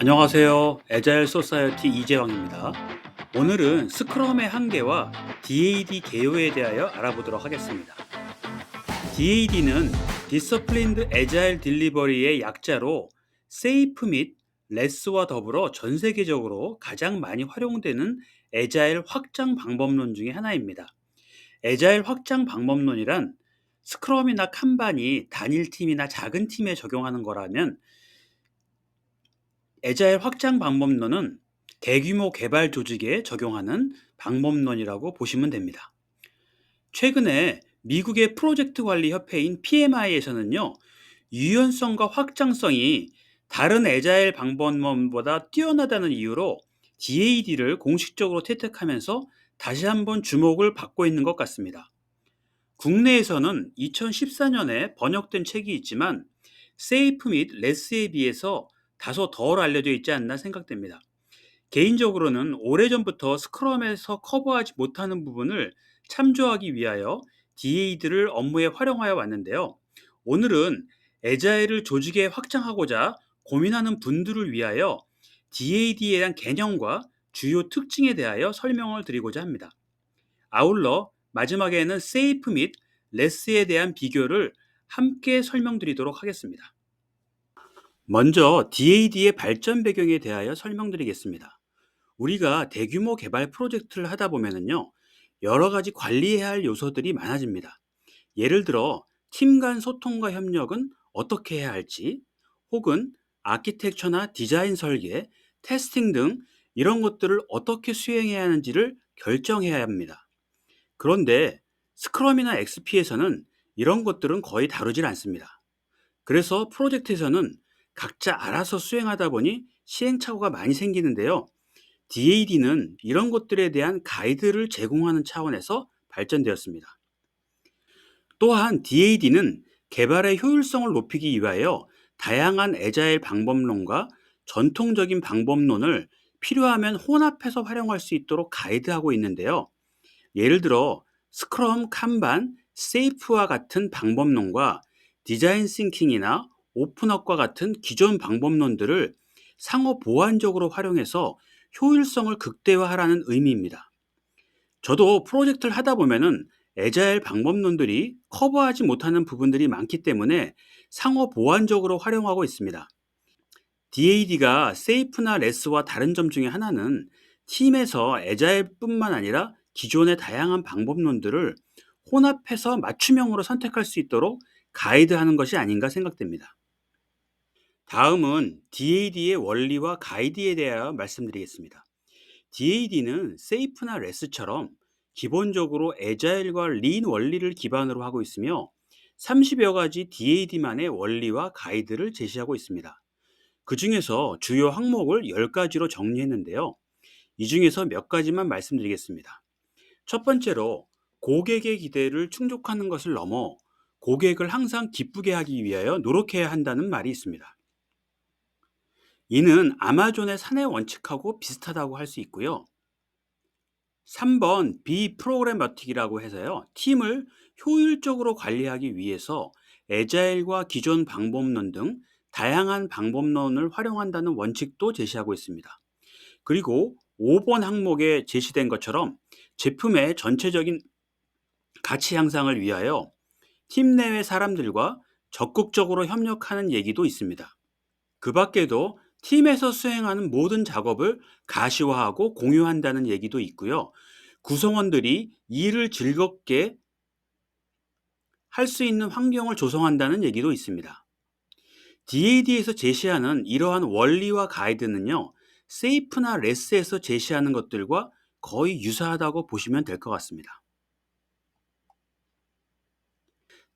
안녕하세요. 에자일 소사이어티 이재왕입니다. 오늘은 스크럼의 한계와 DAD 개요에 대하여 알아보도록 하겠습니다. DAD는 Disciplined Agile Delivery의 약자로 세이프 및 레스와 더불어 전 세계적으로 가장 많이 활용되는 에자일 확장 방법론 중의 하나입니다. 에자일 확장 방법론이란 스크럼이나 칸반이 단일 팀이나 작은 팀에 적용하는 거라면 에자일 확장 방법론은 대규모 개발 조직에 적용하는 방법론이라고 보시면 됩니다. 최근에 미국의 프로젝트 관리 협회인 PMI에서는요, 유연성과 확장성이 다른 에자일 방법론보다 뛰어나다는 이유로 DAD를 공식적으로 채택하면서 다시 한번 주목을 받고 있는 것 같습니다. 국내에서는 2014년에 번역된 책이 있지만 세이프 및 레스에 비해서 다소 덜 알려져 있지 않나 생각됩니다. 개인적으로는 오래전부터 스크럼에서 커버하지 못하는 부분을 참조하기 위하여 DAD를 업무에 활용하여 왔는데요. 오늘은 에자일을 조직에 확장하고자 고민하는 분들을 위하여 DAD에 대한 개념과 주요 특징에 대하여 설명을 드리고자 합니다. 아울러 마지막에는 세이프 및 레스에 대한 비교를 함께 설명드리도록 하겠습니다. 먼저 DAD의 발전 배경에 대하여 설명드리겠습니다. 우리가 대규모 개발 프로젝트를 하다 보면은요, 여러 가지 관리해야 할 요소들이 많아집니다. 예를 들어, 팀 간 소통과 협력은 어떻게 해야 할지, 혹은 아키텍처나 디자인 설계, 테스팅 등 이런 것들을 어떻게 수행해야 하는지를 결정해야 합니다. 그런데 스크럼이나 XP에서는 이런 것들은 거의 다루질 않습니다. 그래서 프로젝트에서는 각자 알아서 수행하다 보니 시행착오가 많이 생기는데요. DAD는 이런 것들에 대한 가이드를 제공하는 차원에서 발전되었습니다. 또한 DAD는 개발의 효율성을 높이기 위하여 다양한 에자일 방법론과 전통적인 방법론을 필요하면 혼합해서 활용할 수 있도록 가이드하고 있는데요. 예를 들어 스크럼, 칸반, 세이프와 같은 방법론과 디자인 싱킹이나 오픈업과 같은 기존 방법론들을 상호 보완적으로 활용해서 효율성을 극대화하라는 의미입니다. 저도 프로젝트를 하다 보면은 에자일 방법론들이 커버하지 못하는 부분들이 많기 때문에 상호 보완적으로 활용하고 있습니다. DAD가 세이프나 레스와 다른 점 중에 하나는 팀에서 에자일뿐만 아니라 기존의 다양한 방법론들을 혼합해서 맞춤형으로 선택할 수 있도록 가이드하는 것이 아닌가 생각됩니다. 다음은 DAD의 원리와 가이드에 대하여 말씀드리겠습니다. DAD는 세이프나 레스처럼 기본적으로 에자일과 린 원리를 기반으로 하고 있으며 30여 가지 DAD만의 원리와 가이드를 제시하고 있습니다. 그 중에서 주요 항목을 10가지로 정리했는데요. 이 중에서 몇 가지만 말씀드리겠습니다. 첫 번째로 고객의 기대를 충족하는 것을 넘어 고객을 항상 기쁘게 하기 위하여 노력해야 한다는 말이 있습니다. 이는 아마존의 사내 원칙하고 비슷하다고 할 수 있고요. 3번 비프로그래머틱이라고 해서요. 팀을 효율적으로 관리하기 위해서 에자일과 기존 방법론 등 다양한 방법론을 활용한다는 원칙도 제시하고 있습니다. 그리고 5번 항목에 제시된 것처럼 제품의 전체적인 가치 향상을 위하여 팀 내외 사람들과 적극적으로 협력하는 얘기도 있습니다. 그 밖에도 팀에서 수행하는 모든 작업을 가시화하고 공유한다는 얘기도 있고요. 구성원들이 일을 즐겁게 할 수 있는 환경을 조성한다는 얘기도 있습니다. DAD에서 제시하는 이러한 원리와 가이드는요, 세이프나 레스에서 제시하는 것들과 거의 유사하다고 보시면 될 것 같습니다.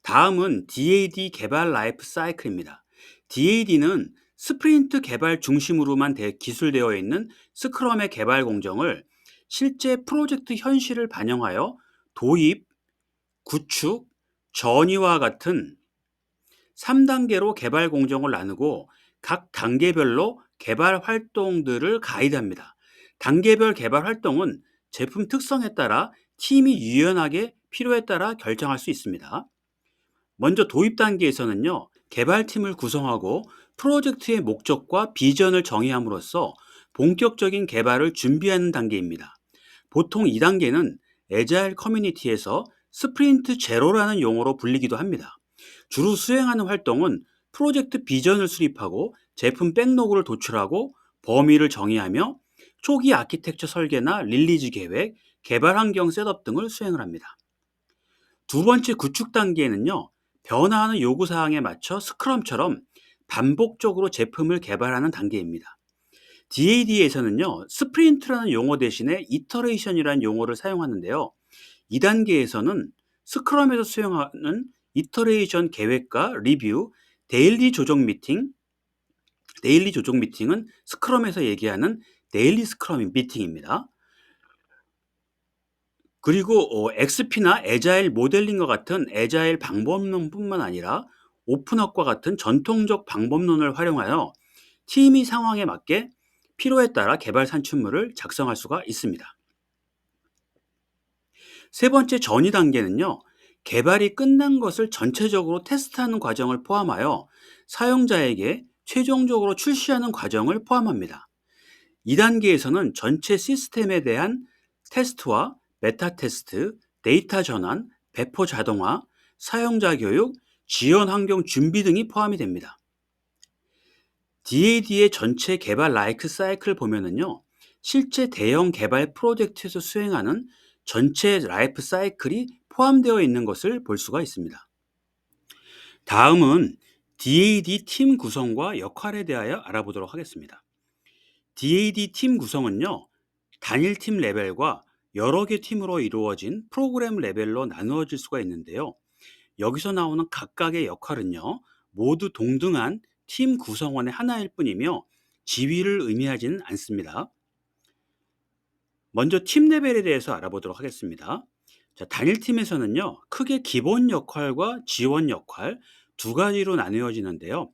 다음은 DAD 개발 라이프 사이클입니다. DAD는 스프린트 개발 중심으로만 기술되어 있는 스크럼의 개발 공정을 실제 프로젝트 현실을 반영하여 도입, 구축, 전이와 같은 3단계로 개발 공정을 나누고 각 단계별로 개발 활동들을 가이드합니다. 단계별 개발 활동은 제품 특성에 따라 팀이 유연하게 필요에 따라 결정할 수 있습니다. 먼저 도입 단계에서는요, 개발팀을 구성하고 프로젝트의 목적과 비전을 정의함으로써 본격적인 개발을 준비하는 단계입니다. 보통 이 단계는 에자일 커뮤니티에서 스프린트 제로라는 용어로 불리기도 합니다. 주로 수행하는 활동은 프로젝트 비전을 수립하고 제품 백로그를 도출하고 범위를 정의하며 초기 아키텍처 설계나 릴리즈 계획, 개발 환경 셋업 등을 수행을 합니다. 두 번째 구축 단계에는요, 변화하는 요구 사항에 맞춰 스크럼처럼 반복적으로 제품을 개발하는 단계입니다. DAD에서는요, 스프린트라는 용어 대신에 이터레이션이라는 용어를 사용하는데요. 이 단계에서는 스크럼에서 수행하는 이터레이션 계획과 리뷰, 데일리 조정 미팅, 데일리 조정 미팅은 스크럼에서 얘기하는 데일리 스크럼 미팅입니다. 그리고 어, XP나 에자일 모델링과 같은 에자일 방법론뿐만 아니라 오픈업과 같은 전통적 방법론을 활용하여 팀이 상황에 맞게 필요에 따라 개발 산출물을 작성할 수가 있습니다. 세 번째 전이 단계는요. 개발이 끝난 것을 전체적으로 테스트하는 과정을 포함하여 사용자에게 최종적으로 출시하는 과정을 포함합니다. 이 단계에서는 전체 시스템에 대한 테스트와 메타 테스트, 데이터 전환, 배포 자동화, 사용자 교육, 지원 환경 준비 등이 포함이 됩니다. DAD의 전체 개발 라이프 사이클 보면은요, 실제 대형 개발 프로젝트에서 수행하는 전체 라이프 사이클이 포함되어 있는 것을 볼 수가 있습니다. 다음은 DAD 팀 구성과 역할에 대하여 알아보도록 하겠습니다. DAD 팀 구성은요, 단일 팀 레벨과 여러 개 팀으로 이루어진 프로그램 레벨로 나누어질 수가 있는데요. 여기서 나오는 각각의 역할은요, 모두 동등한 팀 구성원의 하나일 뿐이며 지위를 의미하지는 않습니다. 먼저 팀 레벨에 대해서 알아보도록 하겠습니다. 자, 단일 팀에서는요, 크게 기본 역할과 지원 역할 두 가지로 나누어지는데요.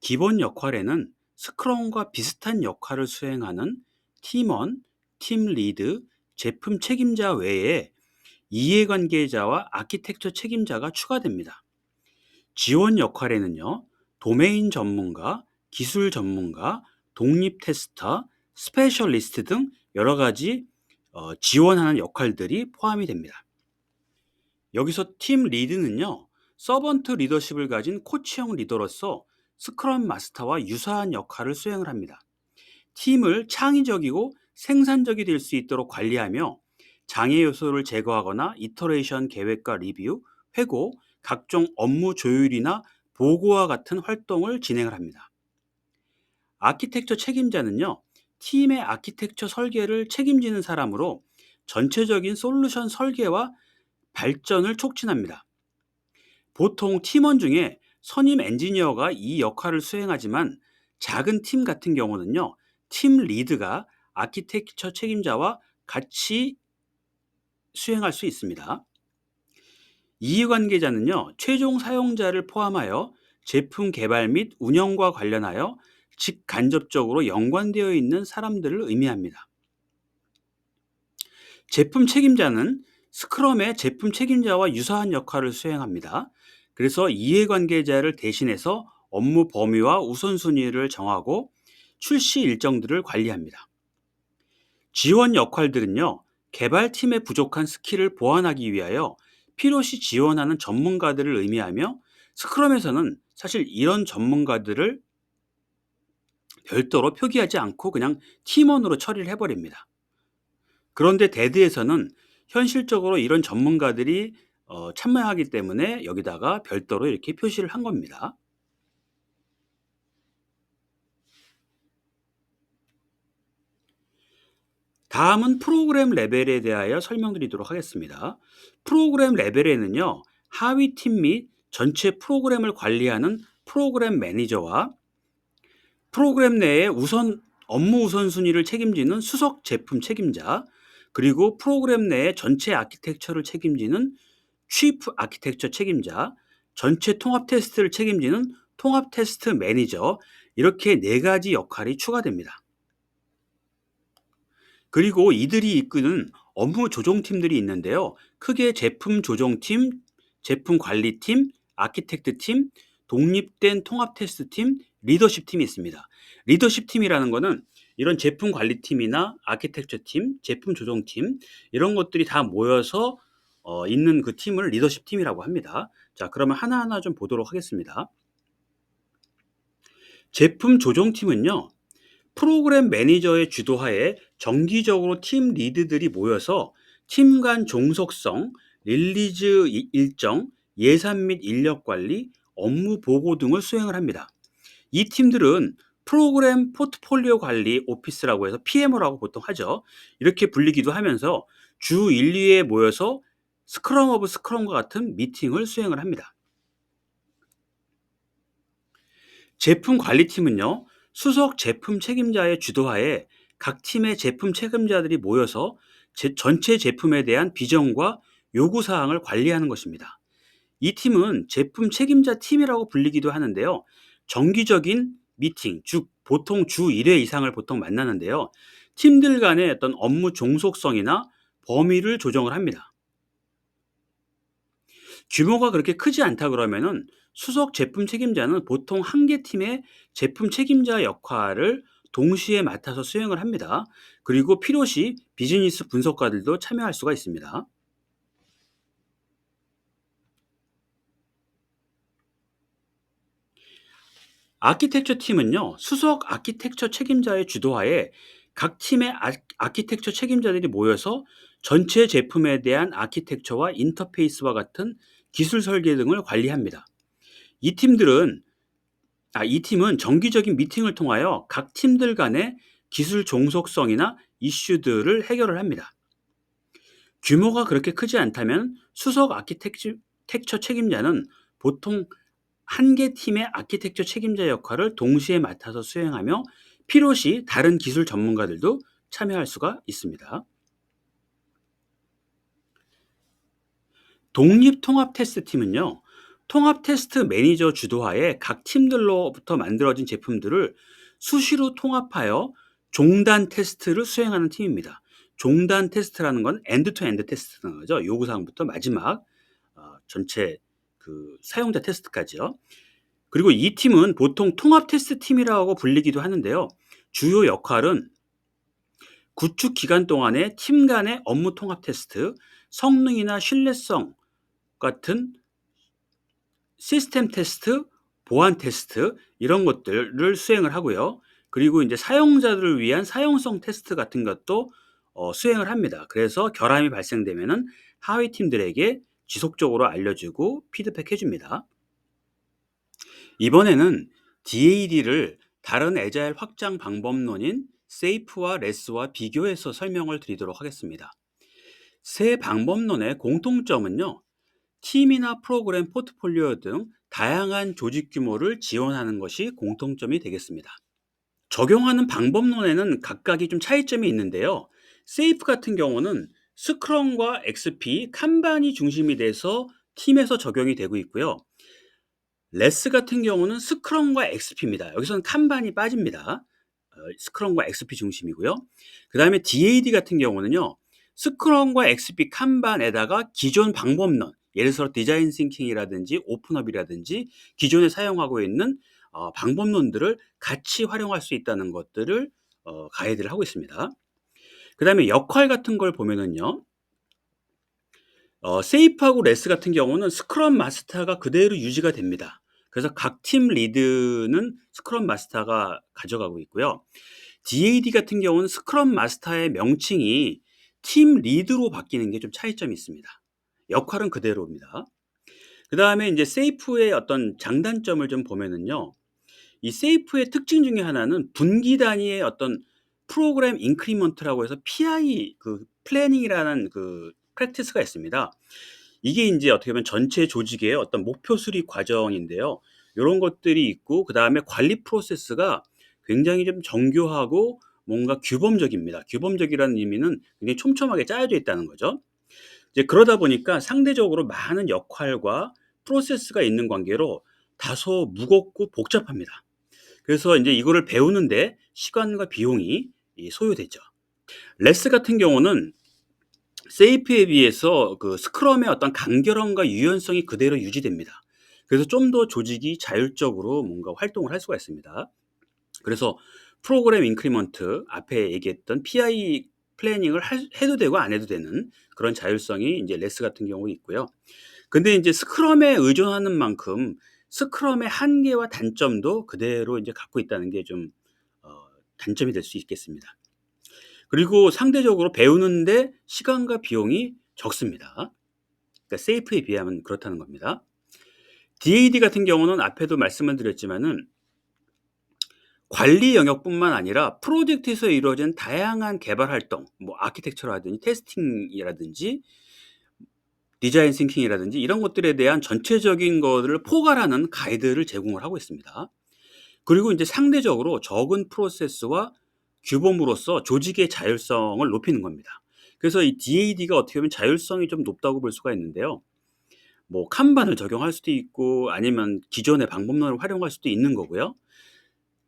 기본 역할에는 스크럼과 비슷한 역할을 수행하는 팀원, 팀 리드, 제품 책임자 외에 이해관계자와 아키텍처 책임자가 추가됩니다. 지원 역할에는요, 도메인 전문가, 기술 전문가, 독립 테스터, 스페셜리스트 등 여러 가지 어, 지원하는 역할들이 포함이 됩니다. 여기서 팀 리드는요, 서번트 리더십을 가진 코치형 리더로서 스크럼 마스터와 유사한 역할을 수행을 합니다. 팀을 창의적이고 생산적이 될 수 있도록 관리하며 장애 요소를 제거하거나 이터레이션 계획과 리뷰, 회고, 각종 업무 조율이나 보고와 같은 활동을 진행을 합니다. 아키텍처 책임자는요, 팀의 아키텍처 설계를 책임지는 사람으로 전체적인 솔루션 설계와 발전을 촉진합니다. 보통 팀원 중에 선임 엔지니어가 이 역할을 수행하지만 작은 팀 같은 경우는요, 팀 리드가 아키텍처 책임자와 같이 수행할 수 있습니다. 이해관계자는요, 최종 사용자를 포함하여 제품 개발 및 운영과 관련하여 직간접적으로 연관되어 있는 사람들을 의미합니다. 제품 책임자는 스크럼의 제품 책임자와 유사한 역할을 수행합니다. 그래서 이해관계자를 대신해서 업무 범위와 우선순위를 정하고 출시 일정들을 관리합니다. 지원 역할들은요, 개발팀의 부족한 스킬을 보완하기 위하여 필요시 지원하는 전문가들을 의미하며 스크럼에서는 사실 이런 전문가들을 별도로 표기하지 않고 그냥 팀원으로 처리를 해버립니다. 그런데 데드에서는 현실적으로 이런 전문가들이 어, 참여하기 때문에 여기다가 별도로 이렇게 표시를 한 겁니다. 다음은 프로그램 레벨에 대하여 설명드리도록 하겠습니다. 프로그램 레벨에는요, 하위 팀 및 전체 프로그램을 관리하는 프로그램 매니저와 프로그램 내에 우선 업무 우선순위를 책임지는 수석 제품 책임자, 그리고 프로그램 내에 전체 아키텍처를 책임지는 취프 아키텍처 책임자, 전체 통합 테스트를 책임지는 통합 테스트 매니저, 이렇게 네 가지 역할이 추가됩니다. 그리고 이들이 이끄는 업무 조정팀들이 있는데요. 크게 제품 조정팀, 제품 관리팀, 아키텍트 팀, 독립된 통합 테스트 팀, 리더십 팀이 있습니다. 리더십 팀이라는 거는 이런 제품 관리팀이나 아키텍처 팀, 제품 조정팀 이런 것들이 다 모여서 어, 있는 그 팀을 리더십 팀이라고 합니다. 자, 그러면 하나하나 좀 보도록 하겠습니다. 제품 조정팀은요, 프로그램 매니저의 주도하에 정기적으로 팀 리드들이 모여서 팀 간 종속성, 릴리즈 이- 일정, 예산 및 인력 관리, 업무 보고 등을 수행을 합니다. 이 팀들은 프로그램 포트폴리오 관리 오피스라고 해서 PMO라고 보통 하죠. 이렇게 불리기도 하면서 주 1, 2회 모여서 스크럼 오브 스크럼과 같은 미팅을 수행을 합니다. 제품 관리팀은요, 수석 제품 책임자의 주도하에 각 팀의 제품 책임자들이 모여서 제- 전체 제품에 대한 비전과 요구 사항을 관리하는 것입니다. 이 팀은 제품 책임자 팀이라고 불리기도 하는데요. 정기적인 미팅, 즉 보통 주 1회 이상을 보통 만나는데요. 팀들 간의 어떤 업무 종속성이나 범위를 조정을 합니다. 규모가 그렇게 크지 않다 그러면은 수석 제품 책임자는 보통 한 개 팀의 제품 책임자 역할을 동시에 맡아서 수행을 합니다. 그리고 필요시 비즈니스 분석가들도 참여할 수가 있습니다. 아키텍처 팀은요, 수석 아키텍처 책임자의 주도하에 각 팀의 아, 아키텍처 책임자들이 모여서 전체 제품에 대한 아키텍처와 인터페이스와 같은 기술 설계 등을 관리합니다. 이 팀들은 아, 이 팀은 정기적인 미팅을 통하여 각 팀들 간의 기술 종속성이나 이슈들을 해결을 합니다. 규모가 그렇게 크지 않다면 수석 아키텍처 책임자는 보통 한 개 팀의 아키텍처 책임자 역할을 동시에 맡아서 수행하며 필요시 다른 기술 전문가들도 참여할 수가 있습니다. 독립 통합 테스트 팀은요. 통합 테스트 매니저 주도하에 각 팀들로부터 만들어진 제품들을 수시로 통합하여 종단 테스트를 수행하는 팀입니다. 종단 테스트라는 건 엔드 투 엔드 테스트라는 거죠. 요구 사항부터 마지막 어, 전체 그 사용자 테스트까지요. 그리고 이 팀은 보통 통합 테스트 팀이라고 불리기도 하는데요. 주요 역할은 구축 기간 동안의 팀 간의 업무 통합 테스트, 성능이나 신뢰성 같은 시스템 테스트, 보안 테스트 이런 것들을 수행을 하고요. 그리고 이제 사용자들을 위한 사용성 테스트 같은 것도 어, 수행을 합니다. 그래서 결함이 발생되면은 하위 팀들에게 지속적으로 알려주고 피드백 해 줍니다. 이번에는 DAD를 다른 애자일 확장 방법론인 세이프와 레스와 비교해서 설명을 드리도록 하겠습니다. 세 방법론의 공통점은요. 팀이나 프로그램 포트폴리오 등 다양한 조직 규모를 지원하는 것이 공통점이 되겠습니다. 적용하는 방법론에는 각각이 좀 차이점이 있는데요. 세이프 같은 경우는 스크럼과 XP, 칸반이 중심이 돼서 팀에서 적용이 되고 있고요. 레스 같은 경우는 스크럼과 XP입니다. 여기서는 칸반이 빠집니다. 어, 스크럼과 XP 중심이고요. 그 다음에 DAD 같은 경우는요. 스크럼과 XP 칸반에다가 기존 방법론, 예를 들어 디자인 싱킹이라든지 오픈업이라든지 기존에 사용하고 있는 어, 방법론들을 같이 활용할 수 있다는 것들을 어, 가이드를 하고 있습니다. 그 다음에 역할 같은 걸 보면은요. 어, 세이프하고 레스 같은 경우는 스크럼 마스터가 그대로 유지가 됩니다. 그래서 각 팀 리드는 스크럼 마스터가 가져가고 있고요. DAD 같은 경우는 스크럼 마스터의 명칭이 팀 리드로 바뀌는 게 좀 차이점이 있습니다. 역할은 그대로입니다. 그 다음에 이제 세이프의 어떤 장단점을 좀 보면은요. 이 세이프의 특징 중에 하나는 분기 단위의 어떤 프로그램 인크리먼트라고 해서 PI 그 플래닝이라는 그 프랙티스가 있습니다. 이게 이제 어떻게 보면 전체 조직의 어떤 목표 수립 과정인데요. 이런 것들이 있고 그 다음에 관리 프로세스가 굉장히 좀 정교하고 뭔가 규범적입니다. 규범적이라는 의미는 굉장히 촘촘하게 짜여져 있다는 거죠. 이제 그러다 보니까 상대적으로 많은 역할과 프로세스가 있는 관계로 다소 무겁고 복잡합니다. 그래서 이제 이거를 배우는데 시간과 비용이 이 소요되죠. 레스 같은 경우는 세이프에 비해서 그 스크럼의 어떤 간결함과 유연성이 그대로 유지됩니다. 그래서 좀 더 조직이 자율적으로 뭔가 활동을 할 수가 있습니다. 그래서 프로그램 인크리먼트 앞에 얘기했던 PI 플래닝을 할- 해도 되고 안 해도 되는 그런 자율성이 이제 레스 같은 경우에 있고요. 근데 이제 스크럼에 의존하는 만큼 스크럼의 한계와 단점도 그대로 이제 갖고 있다는 게좀 어, 단점이 될 수 있겠습니다. 그리고 상대적으로 배우는데 시간과 비용이 적습니다. 그러니까 세이프에 비하면 그렇다는 겁니다. DAD 같은 경우는 앞에도 말씀을 드렸지만은 관리 영역뿐만 아니라 프로젝트에서 이루어진 다양한 개발 활동, 뭐 아키텍처라든지 테스팅이라든지 디자인 싱킹이라든지 이런 것들에 대한 전체적인 것을 포괄하는 가이드를 제공을 하고 있습니다. 그리고 이제 상대적으로 적은 프로세스와 규범으로서 조직의 자율성을 높이는 겁니다. 그래서 이 DAD가 어떻게 보면 자율성이 좀 높다고 볼 수가 있는데요. 뭐 칸반을 적용할 수도 있고 아니면 기존의 방법론을 활용할 수도 있는 거고요.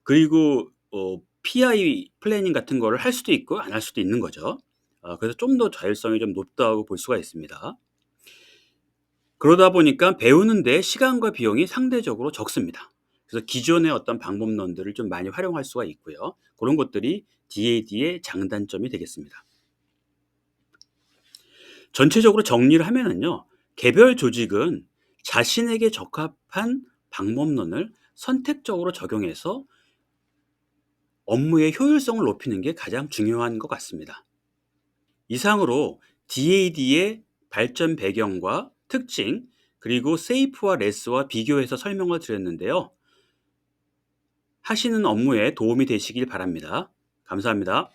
그리고 어, PI 플래닝 같은 거를 할 수도 있고 안 할 수도 있는 거죠. 어, 그래서 좀 더 자율성이 좀 높다고 볼 수가 있습니다. 그러다 보니까 배우는데 시간과 비용이 상대적으로 적습니다. 그래서 기존의 어떤 방법론들을 좀 많이 활용할 수가 있고요. 그런 것들이 DAD의 장단점이 되겠습니다. 전체적으로 정리를 하면은요, 개별 조직은 자신에게 적합한 방법론을 선택적으로 적용해서 업무의 효율성을 높이는 게 가장 중요한 것 같습니다. 이상으로 DAD의 발전 배경과 특징, 그리고 세이프와 레스와 비교해서 설명을 드렸는데요. 하시는 업무에 도움이 되시길 바랍니다. 감사합니다.